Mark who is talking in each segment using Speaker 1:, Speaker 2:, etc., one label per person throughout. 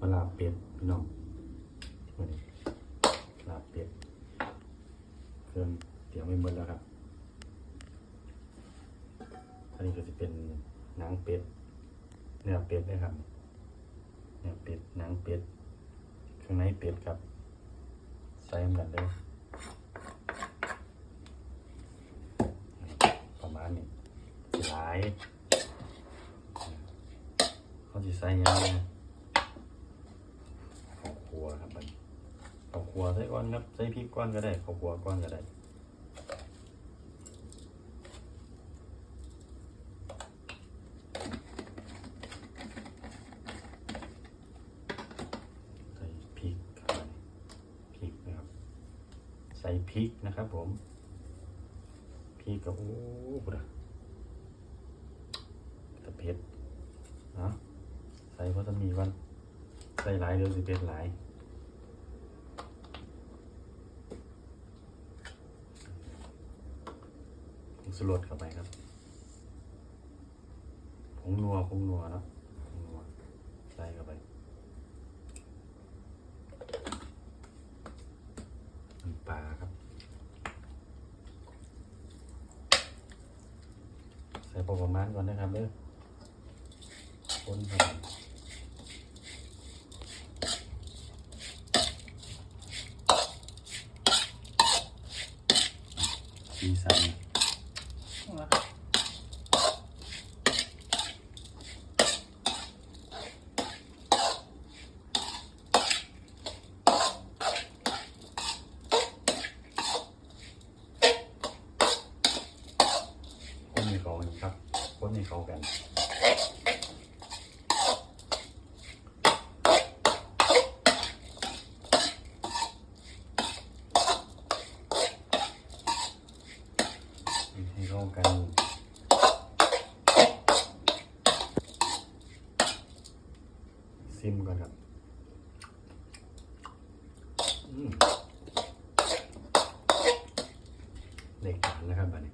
Speaker 1: มาลาเป็ดพี่น้องมาดิลาบเป็ดเครื่องเตรียมไว้หมดแล้วครับ อันนี้ก็จะเป็นหนังเป็ดเนื้อเป็ดนะครับเนื้อเป็ดหนังเป็ดเครื่องในเป็ดครับใส่เหมือนกันเลยประมาณนี้หลายเขาจะใส่ยังไงข้าวคั่วครับมันข้าวคั่ว ใส่ก้อนครับใส่พริกก้อนก็ได้ข้าวคั่วก้อนก็ได้ใส่พริกพริกนะครับใส่พริกนะครับผมพริกกับโอ้โหนะตะเพ็ดนะใส่เพราะจะมีวันใส่หลายเดี๋ยวสิเป็นหลาย งสุรสเข้าไปครับผงนัวผงนัวนะผงนัวใส่เข้าไปน้ำปลาครับ ใส่พอประมาณก่อนนะครับเด้อคนครับสีสัน คนนี้เขากันครับคนนี้เขากัน ให้เข้ากัน ซิมก่อนครับเด็กฐานแล้วครับบัดนี้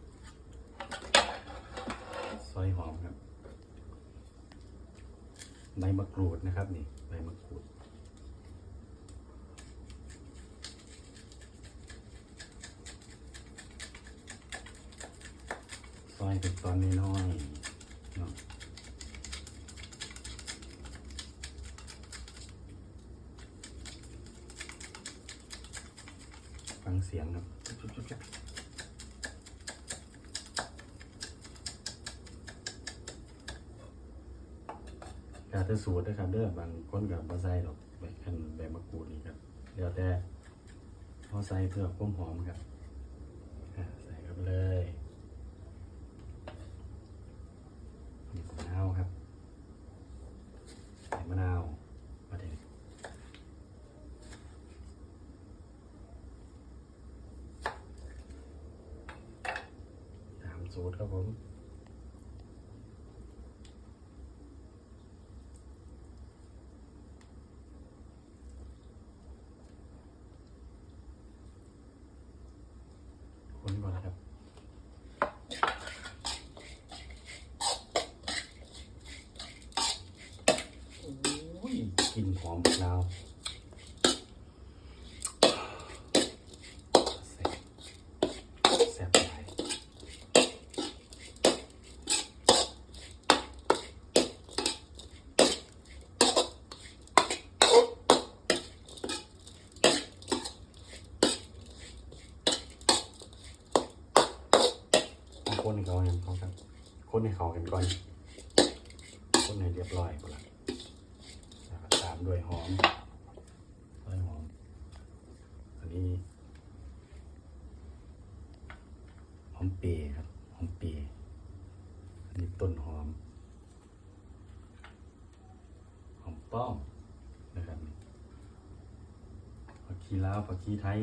Speaker 1: ซอยหอมครับใบมะกรูดนะครับนี่ใบมะกรูดซอยเป็นตอนน้อยๆเนาะฟังเสียงครับการจะสูตรนะครับเด้อบางคนกับบะไซดอกแบบอันแบบมะกรูดนี่ครับเดี๋ยวแต่พอใส่เพื่อความหอมครับอะใส่เข้าไปเลย มีมะนาวครับใส่มะนาวมาเด็ด ตามสูตรครับผม คนก่อนนะครับ โอ้ยกลิ่นหอมมะนาวแซ่บแซ่บหลายเอา คนให้เขาเห็นเขาครับ คนให้เขากันก่อน คนให้เรียบร้อยก่อนแล้วก็ตามด้วยหอมต้นหอม อันนี้หอมเปรย์ครับหอมเปรย์อันนี้ต้นหอมหอมป้อมนะครับผักชีลาวผักชีไทย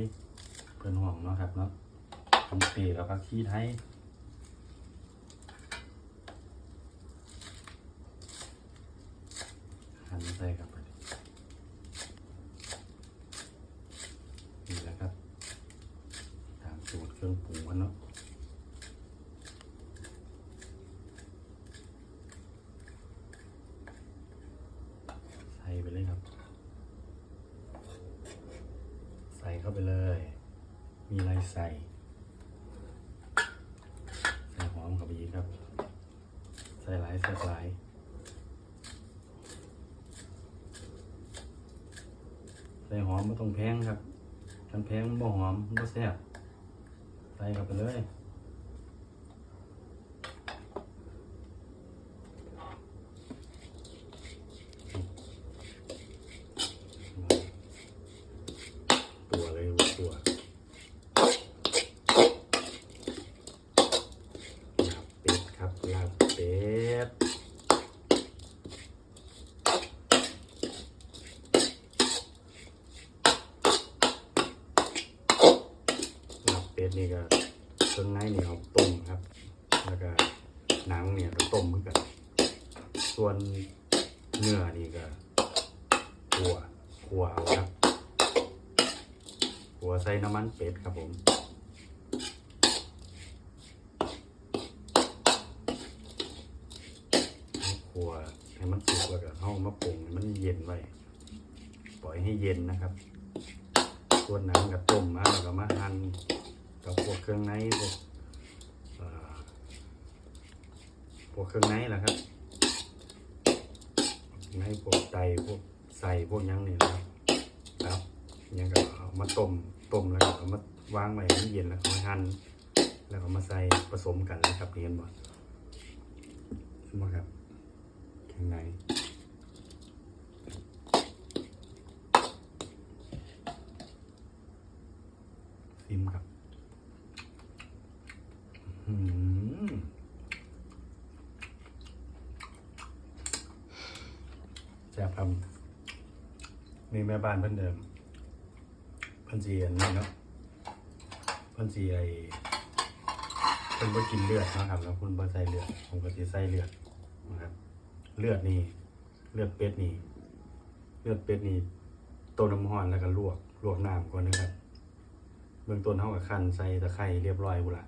Speaker 1: เพื่อนห่วงเนาะครับเนาะหอมเปรย์กับผักชีไทยันใส่กับไปนี่แหละครับ ตามสูตรเครื่องปรุงกันเนาะใส่ไปเลยครับ ใส่เข้าไปเลย มีอะไรใส่ใส่หอมเข้าไปอีครับ ใส่หลายใส่หลาย ส่หอมไม่ต้องแพงครับกันแพงมันบ่หอมมันบ่แซ่บใส่เข้าไปเลย ตัวเลยตัวลาบเป็ดครับลาบเป็ดลาบเป็ด นี่ก็เครื่องในนี่เอาต้มครับ แล้วก็หนังเนี่ยก็ต้มเหมือนกัน ส่วนเนื้อนี่ก็ขัวขัวเอาครับหัวใส่น้ำมันเป็ดครับผมหัวให้มันสุกแล้วก็เอามาปรุงมันเย็นไว้ปล่อยให้เย็นนะครับ ส่วนหนังกับต้มมาแล้วก็มาหั่น กับพวกเครื่องในพวกพวกเครื่องในแหละครับในพวกไตพวกใส่พวกยังนี่นะครับครับยังก็เอามาต้มต้มแล้วก็เอามาวางไว้ให้เย็นแล้วก็มาหั่นแล้วก็มาใส่ผสมกันเลยครับเห็นบ่ใช่ไหมครับข้างในซิมครับ แซ่บครับมีแม่บ้านเพิ่นเดิมเพิ่นเสีอันนี้เนาะเพิ่นเสีไอเพิ่นบ่กินเลือดนะครับแล้วคุณบ่ใส่เลือดผมก็สิใส่เลือดนะครับ เลือดนี่เลือดเป็ดนี่เลือดเป็ดนี่ต้มน้ำร้อนแล้วก็ลวกลวกน้ำก่อนนะครับเบื้องต้นเฮาก็คั่นใส่ตะไคร้เรียบร้อยพุ่นล่ะ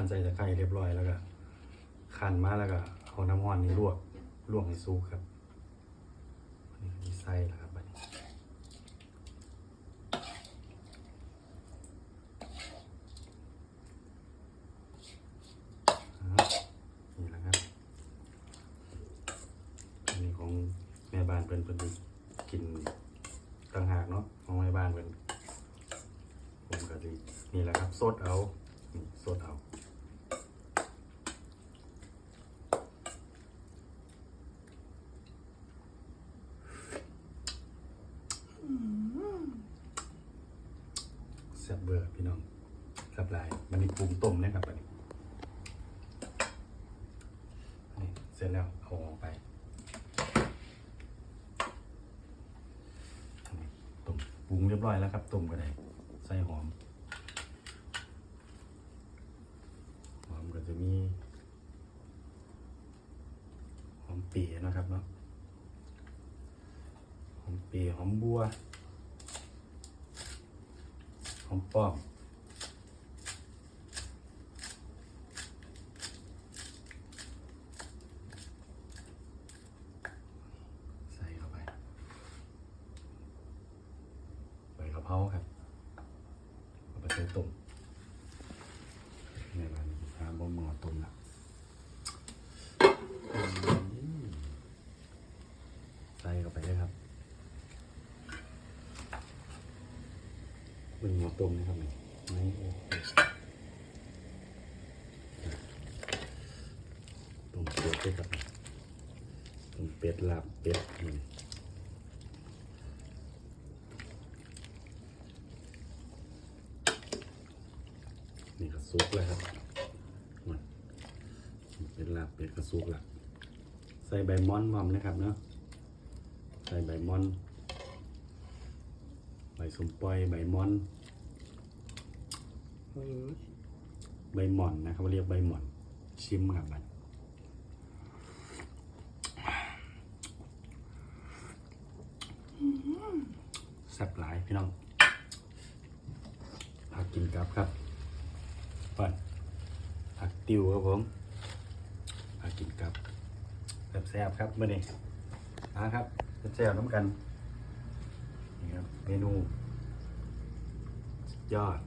Speaker 1: คันใส่ตะไคร้เรียบร้อยแล้วก็คั่นมาแล้วก็เอาน้ำร้อนนี่ลวกลวกให้สุกครับนนี้มีไส้แล้วครับนี่แหละครับอันนี้ของแม่บ้านเป็นเป็นกินต่างหากเนาะของแม่บ้านเป็นผมก็ดีนี่แหละครับสดเอานี่สดเอา แซ่บเบอร์พี่น้องแซ่บ หลายมันนี่ปรุงต้มนะครับอันนี้นี่เสร็จแล้วเอาออกไปอันนี้ต้มปรุงเรียบร้อยแล้วครับต้มก็ได้ใส่หอมหอมก็จะมีหอมเปียนะครับเนาะหอมเปียหอมบัวหอมป้อมใส่เข้าไปใบกะเพราครับเอาไปใส่ต้มเนี่ยมันหา บ่หมอต้มละใส่เข้าไปเลยครับเป็นหมูต้มนะครับนี่ไม่โอ้โหต้มเป็ดด้วยครับต้มเป็ดลาบเป็ดนี่นี่ก็ซุกแล้วครับ ลาบเป็ดก็ซุกแล้วใส่ใบมอนพร้อมนะครับเนาะใส่ใบมอน ใบสมปอยใบมอนใบหม่อนนะครับเรียกใบหม่อน ชิมครับมันแซ่บหลายพี่น้องผักกินกับครับปันผักติวครับผม มากินกับแซ่บๆครับมื่อนี้มาครับแซ่บๆน้ำกันนี่ครับเมนูยอด